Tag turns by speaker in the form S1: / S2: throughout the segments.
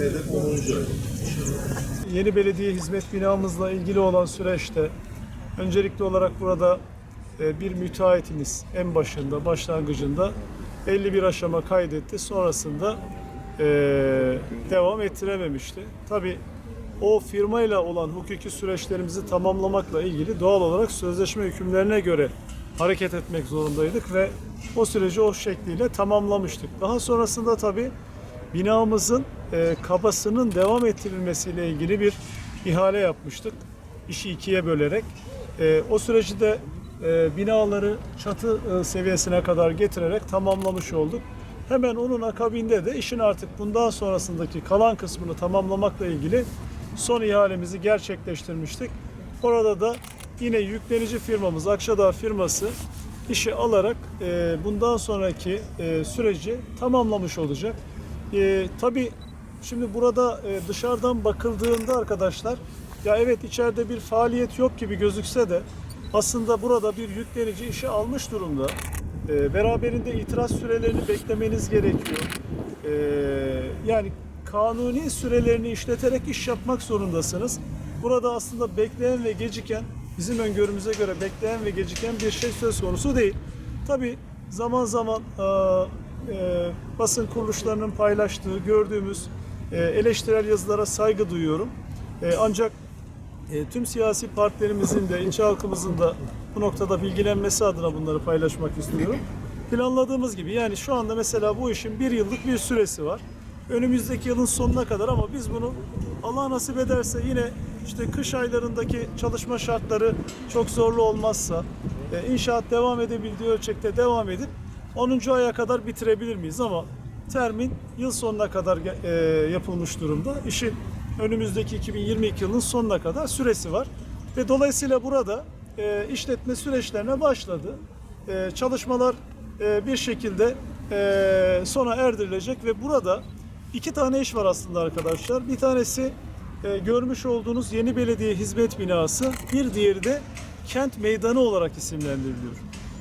S1: Hedef 10. ay.
S2: Yeni belediye hizmet binamızla ilgili olan süreçte öncelikli olarak burada e, bir müteahhitimiz en başında, başlangıcında 51 aşama kaydetti. Sonrasında e, devam ettirememişti. Tabi o firmayla olan hukuki süreçlerimizi tamamlamakla ilgili doğal olarak sözleşme hükümlerine göre hareket etmek zorundaydık ve o süreci o şekliyle tamamlamıştık. Daha sonrasında tabi binamızın e, kabasının devam ettirilmesiyle ilgili bir ihale yapmıştık. İşi ikiye bölerek. E, o süreci de e, binaları çatı e, seviyesine kadar getirerek tamamlamış olduk. Hemen onun akabinde de işin artık bundan sonrasındaki kalan kısmını tamamlamakla ilgili son ihalemizi gerçekleştirmiştik. Orada da yine yüklenici firmamız Akşadağ firması işi alarak e, bundan sonraki e, süreci tamamlamış olacak. E, tabii şimdi burada e, dışarıdan bakıldığında arkadaşlar ya evet içeride bir faaliyet yok gibi gözükse de aslında burada bir yüklenici işi almış durumda. E, beraberinde itiraz sürelerini beklemeniz gerekiyor. E, yani kanuni sürelerini işleterek iş yapmak zorundasınız. Burada aslında bekleyen ve geciken bizim öngörümüze göre bekleyen ve geciken bir şey söz konusu değil. Tabi zaman zaman e, e, basın kuruluşlarının paylaştığı, gördüğümüz e, eleştirel yazılara saygı duyuyorum. E, ancak e, tüm siyasi partilerimizin de, ilçe halkımızın da bu noktada bilgilenmesi adına bunları paylaşmak istiyorum. Planladığımız gibi yani şu anda mesela bu işin bir yıllık bir süresi var. Önümüzdeki yılın sonuna kadar ama biz bunu Allah nasip ederse yine işte kış aylarındaki çalışma şartları çok zorlu olmazsa inşaat devam edebildiği ölçekte devam edip 10. aya kadar bitirebilir miyiz ama termin yıl sonuna kadar e, yapılmış durumda. İşin önümüzdeki 2022 yılının sonuna kadar süresi var. Ve dolayısıyla burada e, işletme süreçlerine başladı. E, çalışmalar e, bir şekilde e, sona erdirilecek ve burada iki tane iş var aslında arkadaşlar. Bir tanesi e, görmüş olduğunuz yeni belediye hizmet binası, bir diğeri de kent meydanı olarak isimlendiriliyor.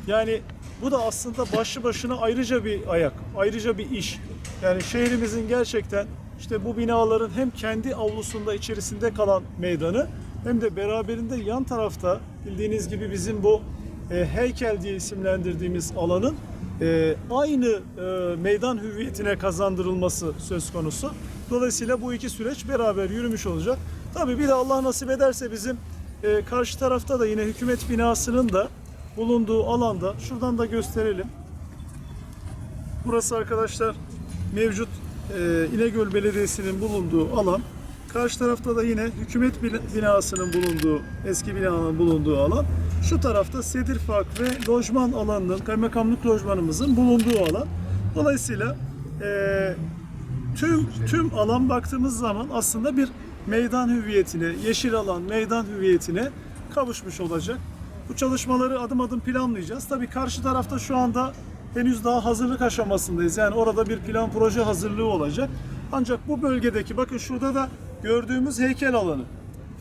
S2: Yani bu da aslında başlı başına ayrıca bir ayak, ayrıca bir iş. Yani şehrimizin gerçekten işte bu binaların hem kendi avlusunda içerisinde kalan meydanı hem de beraberinde yan tarafta bildiğiniz gibi bizim bu e, heykel diye isimlendirdiğimiz alanın e, aynı e, meydan hüviyetine kazandırılması söz konusu. Dolayısıyla bu iki süreç beraber yürümüş olacak. Tabii bir de Allah nasip ederse bizim e, karşı tarafta da yine hükümet binasının da bulunduğu alanda şuradan da gösterelim. Burası arkadaşlar mevcut e, İnegöl Belediyesi'nin bulunduğu alan. Karşı tarafta da yine hükümet bin- binasının bulunduğu, eski binanın bulunduğu alan. Şu tarafta Sedirfak ve lojman alanının, kaymakamlık lojmanımızın bulunduğu alan. Dolayısıyla e, tüm tüm alan baktığımız zaman aslında bir meydan hüviyetine, yeşil alan meydan hüviyetine kavuşmuş olacak. Bu çalışmaları adım adım planlayacağız. Tabii karşı tarafta şu anda henüz daha hazırlık aşamasındayız. Yani orada bir plan proje hazırlığı olacak. Ancak bu bölgedeki bakın şurada da gördüğümüz heykel alanı.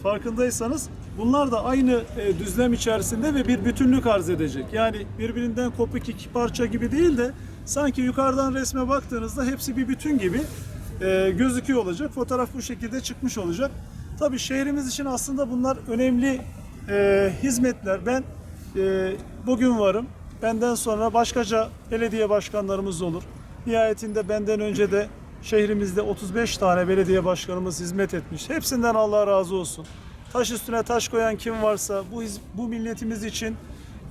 S2: Farkındaysanız bunlar da aynı e, düzlem içerisinde ve bir bütünlük arz edecek. Yani birbirinden kopuk iki parça gibi değil de sanki yukarıdan resme baktığınızda hepsi bir bütün gibi e, gözüküyor olacak. Fotoğraf bu şekilde çıkmış olacak. Tabii şehrimiz için aslında bunlar önemli e, hizmetler. Ben e, bugün varım. Benden sonra başkaca belediye başkanlarımız olur. Nihayetinde benden önce de şehrimizde 35 tane belediye başkanımız hizmet etmiş. Hepsinden Allah razı olsun. Taş üstüne taş koyan kim varsa bu bu milletimiz için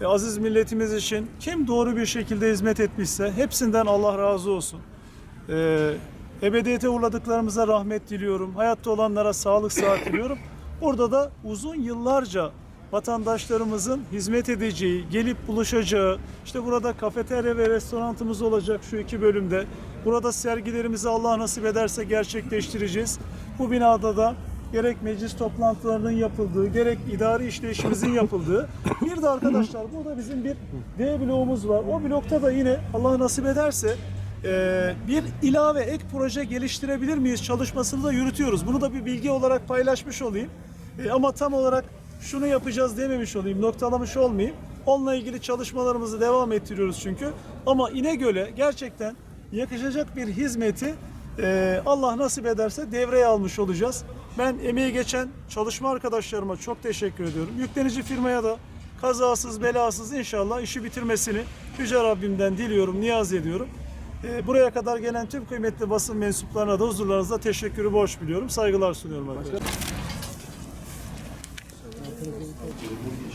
S2: ve aziz milletimiz için kim doğru bir şekilde hizmet etmişse hepsinden Allah razı olsun. Ee, ebediyete uğradıklarımıza rahmet diliyorum. Hayatta olanlara sağlık sıhhat diliyorum. Burada da uzun yıllarca vatandaşlarımızın hizmet edeceği, gelip buluşacağı, işte burada kafeterya ve restoranımız olacak şu iki bölümde. Burada sergilerimizi Allah nasip ederse gerçekleştireceğiz. Bu binada da gerek meclis toplantılarının yapıldığı, gerek idari işleyişimizin yapıldığı. Bir de arkadaşlar burada bizim bir D bloğumuz var. O blokta da yine Allah nasip ederse ee, bir ilave ek proje geliştirebilir miyiz çalışmasını da yürütüyoruz. Bunu da bir bilgi olarak paylaşmış olayım. Ee, ama tam olarak şunu yapacağız dememiş olayım, noktalamış olmayayım. Onunla ilgili çalışmalarımızı devam ettiriyoruz çünkü. Ama İnegöl'e gerçekten yakışacak bir hizmeti Ee, Allah nasip ederse devreye almış olacağız. Ben emeği geçen çalışma arkadaşlarıma çok teşekkür ediyorum. Yüklenici firmaya da kazasız belasız inşallah işi bitirmesini Yüce Rabbimden diliyorum, niyaz ediyorum. Ee, buraya kadar gelen tüm kıymetli basın mensuplarına da huzurlarınızda teşekkürü borç biliyorum. Saygılar sunuyorum arkadaşlar. you.